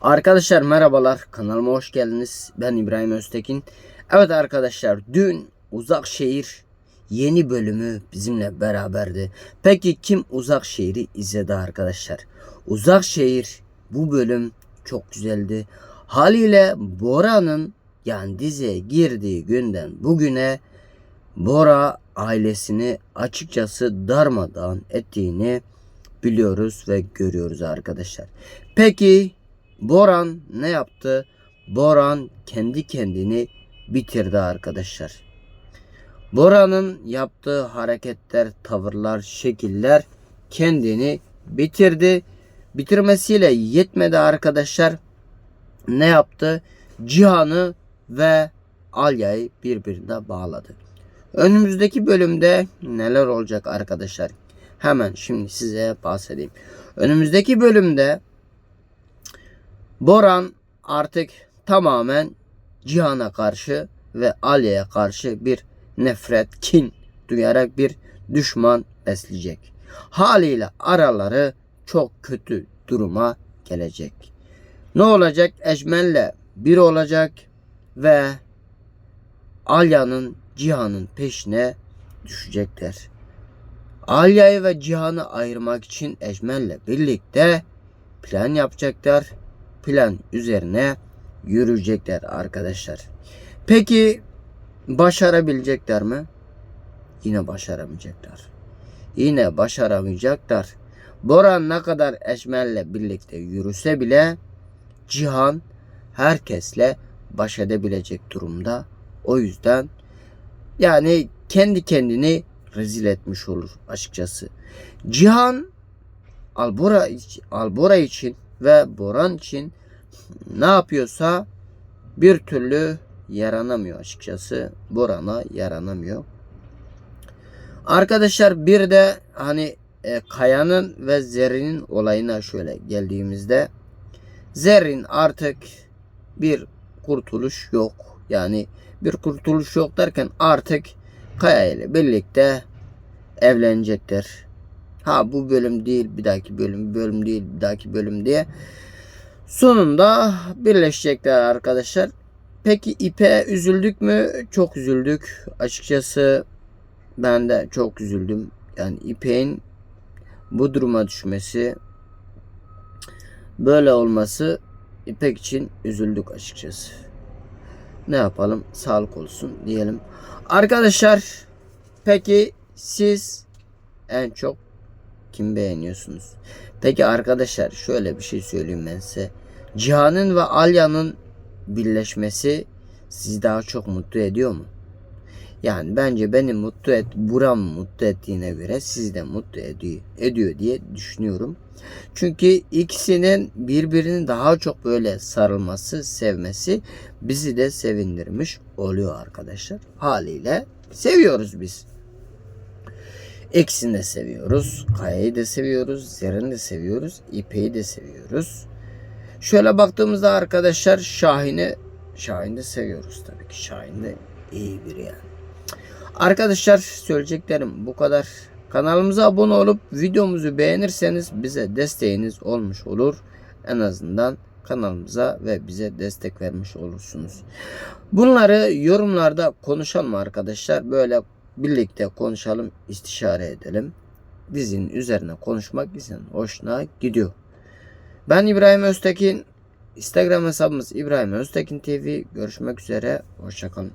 Arkadaşlar merhabalar kanalıma hoş geldiniz. Ben İbrahim Öztekin. Evet arkadaşlar dün Uzak Şehir yeni bölümü bizimle beraberdi. Peki kim Uzak Şehir'i izledi arkadaşlar? Uzak Şehir bu bölüm çok güzeldi. Haliyle Bora'nın yani diziye girdiği günden bugüne Bora ailesini açıkçası darmadağın ettiğini biliyoruz ve görüyoruz arkadaşlar. Peki Boran ne yaptı? Boran kendi kendini bitirdi arkadaşlar. Boran'ın yaptığı hareketler, tavırlar, şekiller kendini bitirdi. Bitirmesiyle yetmedi arkadaşlar. Ne yaptı? Cihan'ı ve Alya'yı birbirine bağladı. Önümüzdeki bölümde neler olacak arkadaşlar? Hemen şimdi size bahsedeyim. Önümüzdeki bölümde Boran artık tamamen Cihan'a karşı ve Ali'ye karşı bir nefret, kin duyarak bir düşman besleyecek. Haliyle araları çok kötü duruma gelecek. Ne olacak? Ecmel'le bir olacak ve Alya'nın Cihan'ın peşine düşecekler. Alya'yı ve Cihan'ı ayırmak için Ecmel'le birlikte plan yapacaklar. Plan üzerine yürüyecekler arkadaşlar. Peki başarabilecekler mi? Yine başaramayacaklar. Yine başaramayacaklar. Boran ne kadar Ecmel'le birlikte yürüse bile Cihan herkesle baş edebilecek durumda. O yüzden yani kendi kendini rezil etmiş olur açıkçası. Cihan Albora, Albora için ve Boran için ne yapıyorsa bir türlü yaranamıyor açıkçası. Boran'a yaranamıyor. Arkadaşlar bir de hani e, Kaya'nın ve Zerrin'in olayına şöyle geldiğimizde Zerrin artık bir kurtuluş yok. Yani bir kurtuluş yok derken artık Kaya ile birlikte evlenecekler. Ha bu bölüm değil bir dahaki bölüm bölüm değil bir dahaki bölüm diye. Sonunda birleşecekler arkadaşlar. Peki İpe üzüldük mü? Çok üzüldük. Açıkçası ben de çok üzüldüm. Yani İpek'in bu duruma düşmesi böyle olması İpek için üzüldük açıkçası. Ne yapalım? Sağlık olsun diyelim. Arkadaşlar peki siz en çok kim beğeniyorsunuz? Peki arkadaşlar şöyle bir şey söyleyeyim ben size. Cihan'ın ve Alya'nın birleşmesi sizi daha çok mutlu ediyor mu? Yani bence beni mutlu et, Buram mutlu ettiğine göre sizi de mutlu ediyor, ediyor diye düşünüyorum. Çünkü ikisinin birbirini daha çok böyle sarılması, sevmesi bizi de sevindirmiş oluyor arkadaşlar. Haliyle seviyoruz biz. İkisini de seviyoruz. Kaya'yı da seviyoruz. Zerrin'i de seviyoruz. İpek'i de seviyoruz. Şöyle baktığımızda arkadaşlar Şahin'i Şahin'i de seviyoruz tabii ki. Şahin de iyi biri yani. Arkadaşlar söyleyeceklerim bu kadar. Kanalımıza abone olup videomuzu beğenirseniz bize desteğiniz olmuş olur. En azından kanalımıza ve bize destek vermiş olursunuz. Bunları yorumlarda konuşalım arkadaşlar. Böyle birlikte konuşalım, istişare edelim. Dizinin üzerine konuşmak insanın hoşuna gidiyor. Ben İbrahim Öztekin. Instagram hesabımız İbrahim Öztekin TV. Görüşmek üzere. Hoşçakalın.